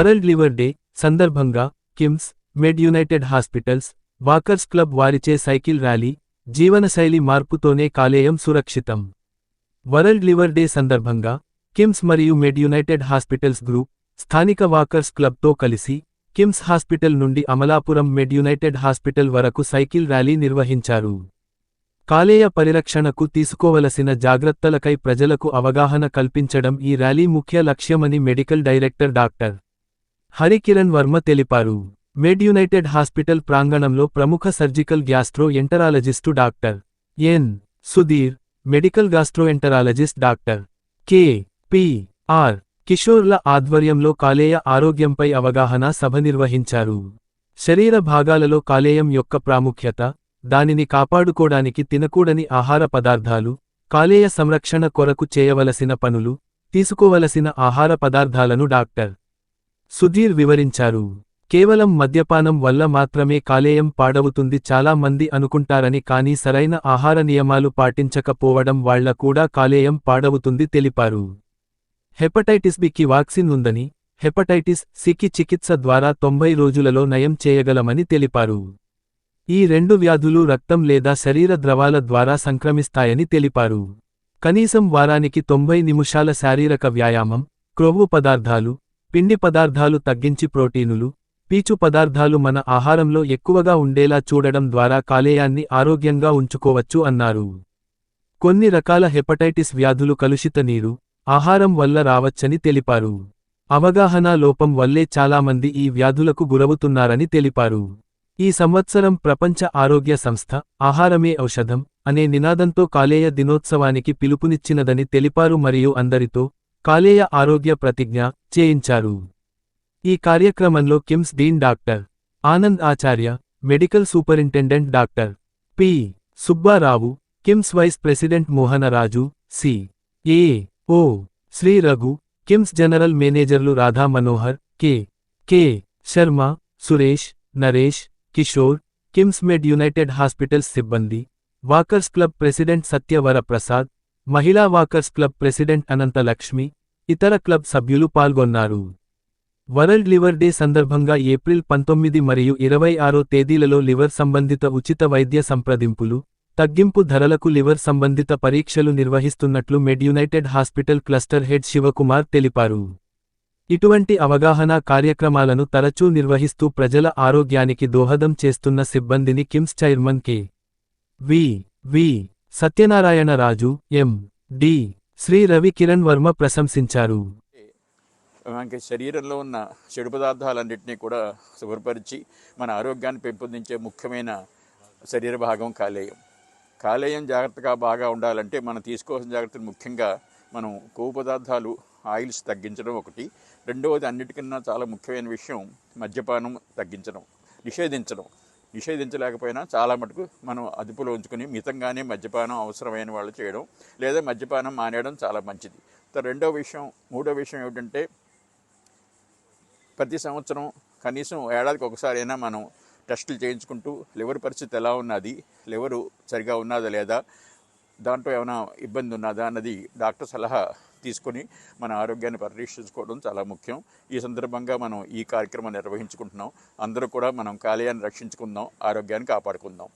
World liver day సందర్భంగా KIMS Med United hospitals walkers club వారిచే cycle rally జీవనశైలి మార్పుతోనే కాలేయం సురక్షితం. వరల్డ్ లివర్ డే సందర్భంగా కిమ్స్ మరియు మెడ్ యునైటెడ్ హాస్పిటల్స్ గ్రూప్ స్థానిక వాకర్స్ క్లబ్తో కలిసి కిమ్స్ హాస్పిటల్ నుండి అమలాపురం మెడ్ యునైటెడ్ హాస్పిటల్ వరకు సైకిల్ ర్యాలీ నిర్వహించారు. కాలేయ పరిరక్షణకు తీసుకోవలసిన జాగ్రత్తలకై ప్రజలకు అవగాహన కల్పించడం ఈ ర్యాలీ ముఖ్య లక్ష్యమని medical director doctor Harikiran Varma తెలిపారు. మెడ్ యునైటెడ్ హాస్పిటల్ ప్రాంగణంలో ప్రముఖ surgical gastroenterologist doctor N. Sudhir medical gastroenterologist doctor K. P. R. కిషోర్ల ఆధ్వర్యంలో కాలేయ ఆరోగ్యంపై అవగాహన సభ నిర్వహించారు. శరీర భాగాలలో కాలేయం యొక్క ప్రాముఖ్యత దానిని కాపాడుకోడానికి తినకూడని ఆహార పదార్థాలు కాలేయ సంరక్షణ కొరకు చేయవలసిన పనులు తీసుకోవలసిన ఆహార పదార్థాలను డాక్టర్ సుధీర్ వివరించారు. కేవలం మద్యపానం వల్ల మాత్రమే కాలేయం పాడవుతుంది చాలా మంది అనుకుంటారని కానీ సరైన ఆహార నియమాలు పాటించకపోవడం వాళ్ళ కూడా కాలేయం పాడవుతుంది తెలిపారు. హెపటైటిస్ బికి వాక్సిన్ ఉందని హెపటైటిస్ సికి చికిత్స ద్వారా తొంభై రోజులలో నయం చేయగలమని తెలిపారు. ఈ రెండు వ్యాధులు రక్తం లేదా శరీర ద్రవాల ద్వారా సంక్రమిస్తాయని తెలిపారు. కనీసం వారానికి తొంభై నిమిషాల శారీరక వ్యాయామం క్రొవ్వు పదార్థాలు పిండి పదార్థాలు తగ్గించి ప్రోటీనులు పీచు పదార్థాలు మన ఆహారంలో ఎక్కువగా ఉండేలా చూడడం ద్వారా కాలేయాన్ని ఆరోగ్యంగా ఉంచుకోవచ్చు అన్నారు. కొన్ని రకాల హెపటైటిస్ వ్యాధులు కలుషిత నీరు ఆహారం వల్ల రావచ్చని తెలిపారు. అవగాహన లోపం వల్లే చాలామంది ఈ వ్యాధులకు గురవుతున్నారని తెలిపారు. ఈ సంవత్సరం ప్రపంచ ఆరోగ్య సంస్థ ఆహారమే ఔషధం అనే నినాదంతో కాలేయ దినోత్సవానికి పిలుపునిచ్చినదని తెలిపారు మరియు అందరితో కాలేయ ఆరోగ్య ప్రతిజ్ఞ చేయించారు. ఈ కార్యక్రమంలో KIMS dean doctor Anand Acharya medical superintendent doctor P. Subbarao KIMS vice president Mohanaraju C. A. O. Shri Raghu KIMS general మేనేజర్లు Radha Manohar K. K. Sharma Suresh Naresh Kishore KIMS Med United hospitals సిబ్బంది walkers club president Satyavara Prasad మహిళా walkers club president Ananta Lakshmi ఇతర club సభ్యులు పాల్గొన్నారు. World liver day సందర్భంగా April పంతొమ్మిది మరియు ఇరవై ఆరో తేదీలలో లివర్ సంబంధిత ఉచిత వైద్య సంప్రదింపులు తగ్గింపు ధరలకు లివర్ సంబంధిత పరీక్షలు నిర్వహిస్తున్నట్లు Med United hospital cluster head Shivakumar తెలిపారు. ఇటువంటి అవగాహన కార్యక్రమాలను తరచూ నిర్వహిస్తూ ప్రజల ఆరోగ్యానికి దోహదం చేస్తున్న సిబ్బందిని KIMS chairman K. V. V. Satyanarayana Raju M. D. Shri Ravi Kiran Varma ప్రశంసించారు. మనకి శరీరంలో ఉన్న చెడు పదార్థాలన్నింటినీ కూడా శుభ్రపరిచి మన ఆరోగ్యాన్ని పెంపొందించే ముఖ్యమైన శరీర భాగం కాలేయం. కాలేయం జాగ్రత్తగా బాగా ఉండాలంటే మనం తీసుకోవాల్సిన జాగ్రత్తలు ముఖ్యంగా మనం కొవ్వు పదార్థాలు ఆయిల్స్ తగ్గించడం ఒకటి. రెండవది అన్నిటికన్నా చాలా ముఖ్యమైన విషయం మద్యపానం తగ్గించడం నిషేధించడం. నిషేధించలేకపోయినా చాలా మటుకు మనం అదుపులో ఉంచుకుని మితంగానే మద్యపానం అవసరమైన వాళ్ళు చేయడం లేదా మద్యపానం మానేయడం చాలా మంచిది. రెండో విషయం మూడో విషయం ఏమిటంటే ప్రతి సంవత్సరం కనీసం ఏడాదికి ఒకసారి అయినా మనం టెస్టులు చేయించుకుంటూ లివర్ పరిస్థితి ఎలా ఉన్నది లివరు సరిగా ఉన్నదా లేదా దాంట్లో ఏమైనా ఇబ్బంది ఉన్నదా అన్నది డాక్టర్ సలహా తీసుకొని మన ఆరోగ్యాన్ని పరిరక్షించుకోవడం చాలా ముఖ్యం. ఈ సందర్భంగా మనం ఈ కార్యక్రమం నిర్వహించుకుంటున్నాం. అందరూ కూడా మనం కాలేయాన్ని రక్షించుకుందాం ఆరోగ్యాన్ని కాపాడుకుందాం.